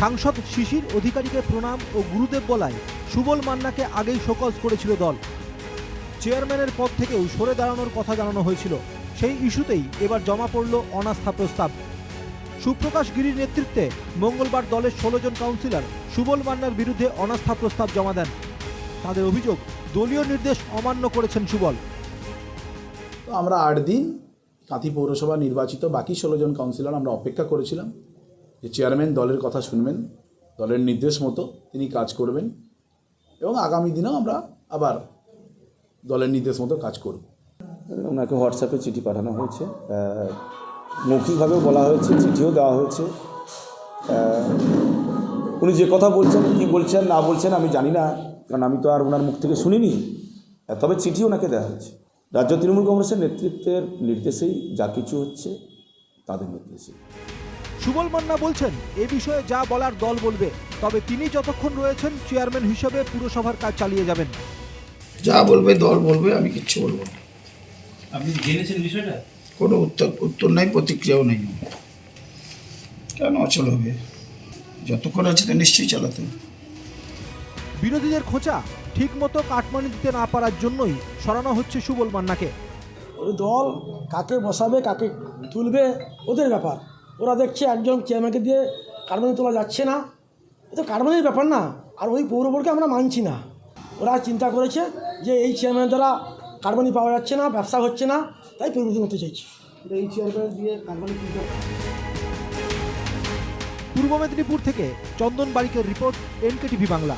সাংসদ শিশির অধিকারীকে প্রণাম ও গুরুদেব বলায় সুবল মান্নাকে আগেই শোকজ করেছিল দল। চেয়ারম্যানের পদ থেকেও সরে দাঁড়ানোর কথা জানানো হয়েছিল। সেই ইস্যুতেই এবার জমা পড়ল অনাস্থা প্রস্তাব। সুপ্রকাশ গিরির নেতৃত্বে মঙ্গলবার দলের ষোলো জন কাউন্সিলর সুবল মান্নার বিরুদ্ধে অনাস্থা প্রস্তাব জমা দেন। তাদের অভিযোগ, দলীয় নির্দেশ অমান্য করেছেন সুবল। আমরা আট দিন কাঁথি পৌরসভা নির্বাচিত বাকি ষোলো জন কাউন্সিলর আমরা অপেক্ষা করেছিলাম। যে চেয়ারম্যান দলের কথা শুনবেন, দলের নির্দেশ মতো তিনি কাজ করবেন এবং আগামী দিনেও আমরা আবার দলের নির্দেশ মতো কাজ করব। ওনাকে হোয়াটসঅ্যাপে চিঠি পাঠানো হয়েছে। মৌখিকভাবেও বলা হয়েছে, চিঠিও দেওয়া হয়েছে। উনি যে কথা বলছেন কী বলছেন, না বলছেন আমি জানি না, কারণ আমি তো আর ওনার মুখ থেকে শুনিনি। তবে চিঠি ওনাকে দেওয়া হয়েছে। রাজ্য তৃণমূল কংগ্রেসের নেতৃত্বের নির্দেশেই যা কিছু হচ্ছে, তাদের নির্দেশেই। সুবল মান্না বলছেন এ বিষয়ে যা বলার দল বলবে। তবে তিনি যতক্ষণ রয়েছেন চেয়ারম্যান হিসেবে পুরসভার কাজ চালিয়ে যাবেন। যা বলবে দল বলবে আমি কিচ্ছু বলব না। আপনি জেনেছেন বিষয়টা? কোনো উত্তর উত্তর নাই প্রতিক্রিয়াও নেই। কেন অচল হবে? যতক্ষণ আছে তো নিশ্চয়ই চালাতে। বিরোধীদের খোঁচা ঠিকমতো কাটমানি দিতে না পারার জন্যই সরানো হচ্ছে সুবল মান্নাকে। ওই দল কাকে বসাবে কাকে তুলবে ওদের ব্যাপার। ওরা দেখছে একজন চেয়ারম্যানকে দিয়ে কারবানি তোলা যাচ্ছে না। এ তো কারবানির ব্যাপার না আর ওই পৌর বোর্ডকে আমরা মানছি না। ওরা চিন্তা করেছে যে এই চেয়ারম্যান দ্বারা কারবানি পাওয়া যাচ্ছে না ব্যবসা হচ্ছে না তাই পরিবর্তন হতে চাইছি। এই চেয়ারম্যান দিয়ে কারবানি তুলতে পূর্ব মেদিনীপুর থেকে চন্দন বারিকের রিপোর্ট এনকেটিভি বাংলা।